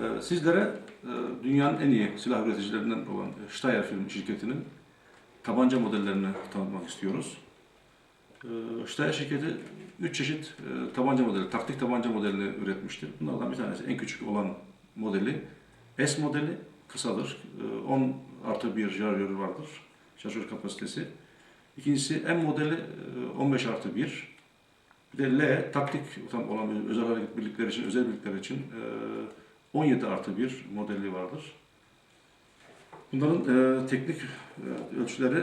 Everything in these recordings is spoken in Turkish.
Ee, Sizlere e, dünyanın en iyi silah üreticilerinden olan Steyr Film şirketinin tabanca modellerini tanıtmak istiyoruz. Ee, Steyr şirketi 3 çeşit e, tabanca modeli, taktik tabanca modelini üretmiştir. Bunlardan bir tanesi en küçük olan modeli S modeli, kısadır. Ee, 10 artı 1 şarjörü vardır, şarjör kapasitesi. İkincisi M modeli e, 15 artı 1. Bir de L taktik olan özel hareket birlikleri için, özel birlikler için e, 17 artı 1 modeli vardır. Bunların e, teknik e, ölçüleri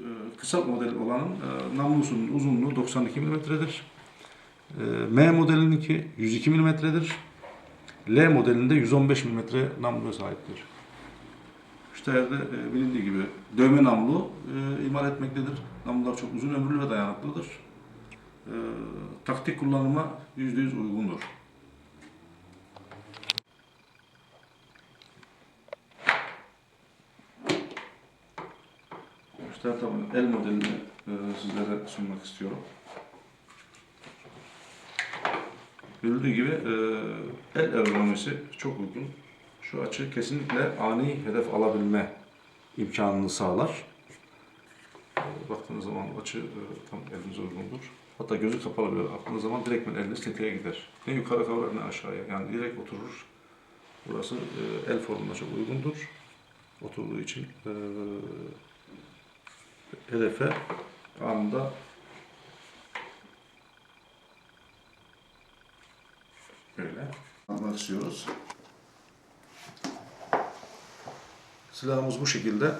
e, kısa model olanın e, namlusunun uzunluğu 92 mm'dir. E, M modelininki 102 mm'dir. L modelinde 115 mm namluya sahiptir. İşte yerde e, bilindiği gibi dövme namlu e, imal etmektedir. Namlular çok uzun ömürlü ve dayanıklıdır. E, taktik kullanıma %100 uygundur. Tabii el modelini e, sizlere sunmak istiyorum. Görüldüğü gibi e, el ergonomisi çok uygun. Şu açı kesinlikle ani hedef alabilme imkanını sağlar. E, Baktığınız zaman açı e, tam elinize uygundur. Hatta gözü kapalı böyle baktığınız zaman direkt eliniz tetiğe gider. Ne yukarı kavrar ne aşağıya. Yani direkt oturur. Burası e, el formuna çok uygundur. Oturduğu için e, hedefe anında böyle almak istiyoruz. Silahımız bu şekilde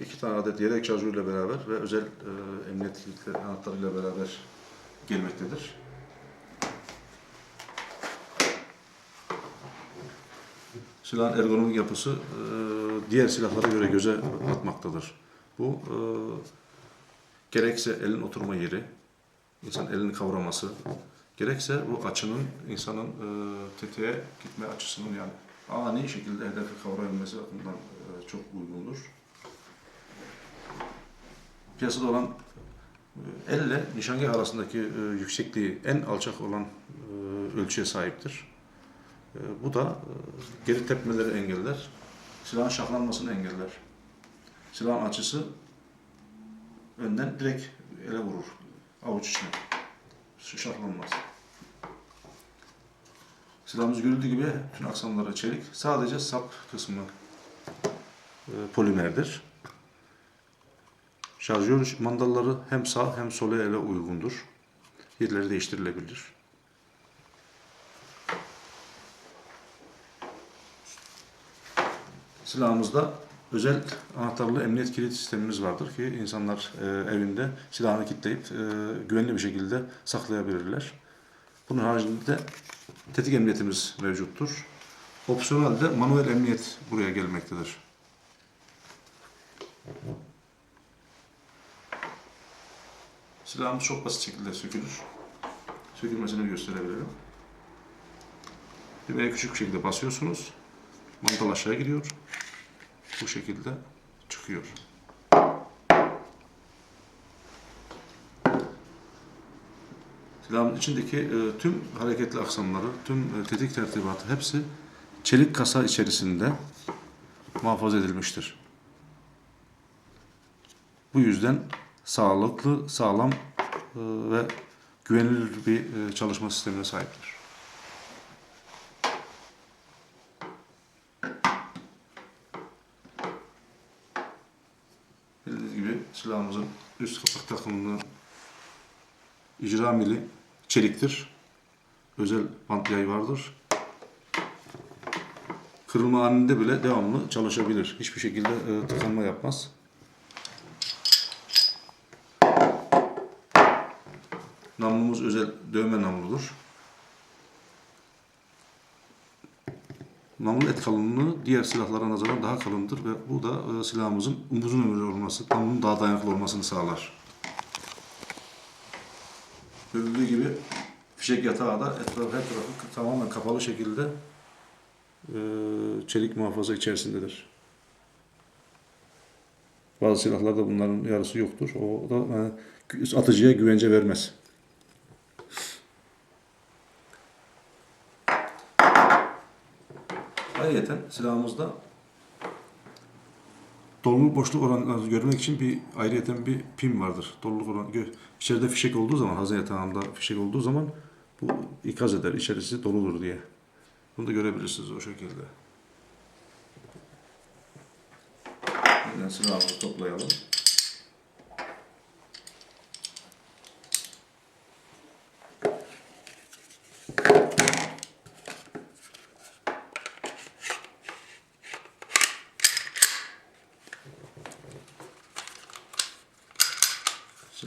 iki, tane adet yedek şarjörle beraber ve özel emniyet kilitleri anahtarıyla beraber gelmektedir. Silahın ergonomik yapısı diğer silahlara göre göze atmaktadır. Bu eee, gerekse elin oturma yeri, insan elini kavraması, gerekse bu açının insanın eee tetiğe gitme açısının yani ani şekilde hedefi kavrayabilmesi bakımından eee, çok uygundur. Piyasada olan eee, elle nişangah arasındaki eee, yüksekliği en alçak olan eee, ölçüye sahiptir. Eee, bu da eee, geri tepmeleri engeller, silahın şahlanmasını engeller. Silahın açısı önden direkt ele vurur. Avuç içine. Şahlanmaz. Silahımız görüldüğü gibi bütün aksamları çelik. Sadece sap kısmı e, polimerdir. Şarjör mandalları hem sağ hem sol ele uygundur. Yerleri değiştirilebilir. Silahımızda özel anahtarlı emniyet kilit sistemimiz vardır ki insanlar e, evinde silahını kilitleyip e, güvenli bir şekilde saklayabilirler. Bunun haricinde tetik emniyetimiz mevcuttur. Opsiyonel de manuel emniyet buraya gelmektedir. Silahımız çok basit şekilde sökülür. Sökülmesini gösterebilirim. Düğmeye küçük bir şekilde basıyorsunuz. Mantal aşağı gidiyor. Bu şekilde çıkıyor. Silahın içindeki e, tüm hareketli aksamları, tüm e, tetik tertibatı hepsi çelik kasa içerisinde muhafaza edilmiştir. Bu yüzden sağlıklı, sağlam e, ve güvenilir bir e, çalışma sistemine sahiptir. Bildiğiniz gibi silahımızın üst kapak takımını icra mili çeliktir. Özel bant yay vardır. Kırılma halinde bile devamlı çalışabilir. Hiçbir şekilde e, tıkanma yapmaz. Namlumuz özel dövme namludur. Namlunun et kalınlığı diğer silahlara nazaran daha kalındır ve bu da e, silahımızın uzun ömürlü olması, namlunun daha dayanıklı olmasını sağlar. Görüldüğü gibi fişek yatağı da etrafı, her tarafı tamamen kapalı şekilde e, çelik muhafaza içerisindedir. Bazı silahlarda bunların yarısı yoktur. O da e, atıcıya güvence vermez. Ayrıca silahımızda doluluk boşluk oranını görmek için bir ayrıyeten bir pim vardır. Doluluk oranı içeride fişek olduğu zaman hazne yatağında fişek olduğu zaman bu ikaz eder içerisi doludur diye. Bunu da görebilirsiniz o şekilde. Silahımızı toplayalım.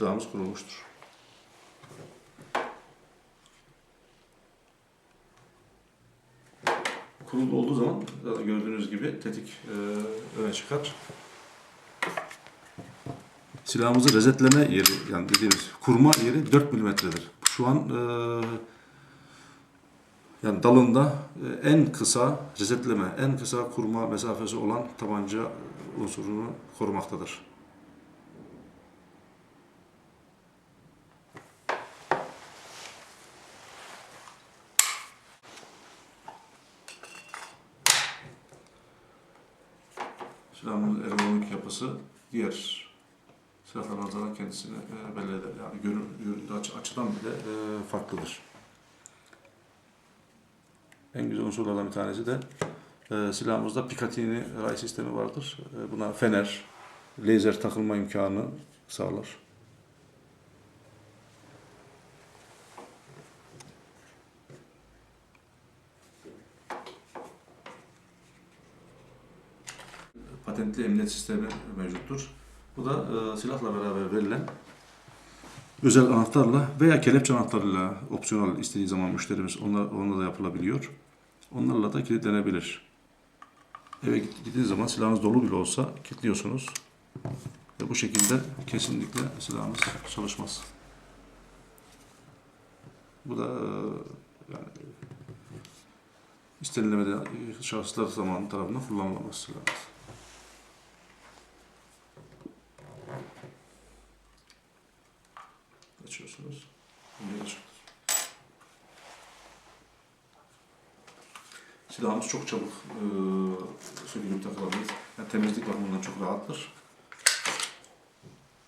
Silahımız kurulmuştur. Kurulu olduğu zaman gördüğünüz gibi tetik e, öne çıkar. Silahımızı resetleme yeri yani dediğimiz kurma yeri 4 milimetredir. Şu an e, yani dalında e, en kısa resetleme, en kısa kurma mesafesi olan tabanca unsurunu korumaktadır. Silahın ergonomik yapısı diğer silahlardan nazaran kendisini e, belli eder. Yani görün, görüntü açı, açıdan bile e, farklıdır. En güzel unsurlardan bir tanesi de e, silahımızda Picatinny ray sistemi vardır. Buna fener, lazer takılma imkanı sağlar. Patentli emniyet sistemi mevcuttur. Bu da e, silahla beraber verilen özel anahtarla veya kelepçe anahtarıyla opsiyonel istediği zaman müşterimiz onlar, onunla da yapılabiliyor. Onlarla da kilitlenebilir. Eve git- gittiğiniz zaman silahınız dolu bile olsa kilitliyorsunuz. Ve bu şekilde kesinlikle silahınız çalışmaz. Bu da e, yani istenilemeden e, şahıslar zaman tarafından kullanılamaz silahınız. Silahımız çok çabuk e, sökülüp takılabilir. Yani temizlik bakımından çok rahattır.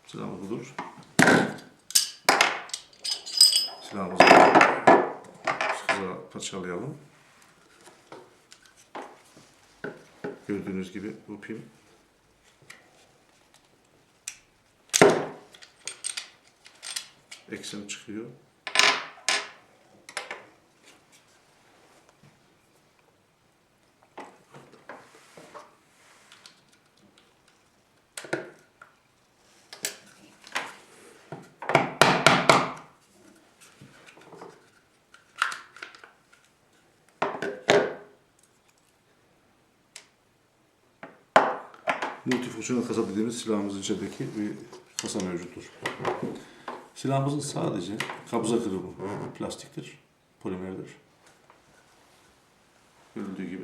Silahımız budur. Silahımızı sıkıza parçalayalım. Gördüğünüz gibi bu pim eksen çıkıyor. Multifonksiyonel kasa dediğimiz silahımızın içindeki bir kasa mevcuttur. Silahımızın sadece kabza kırımı plastiktir, polimerdir. Görüldüğü gibi.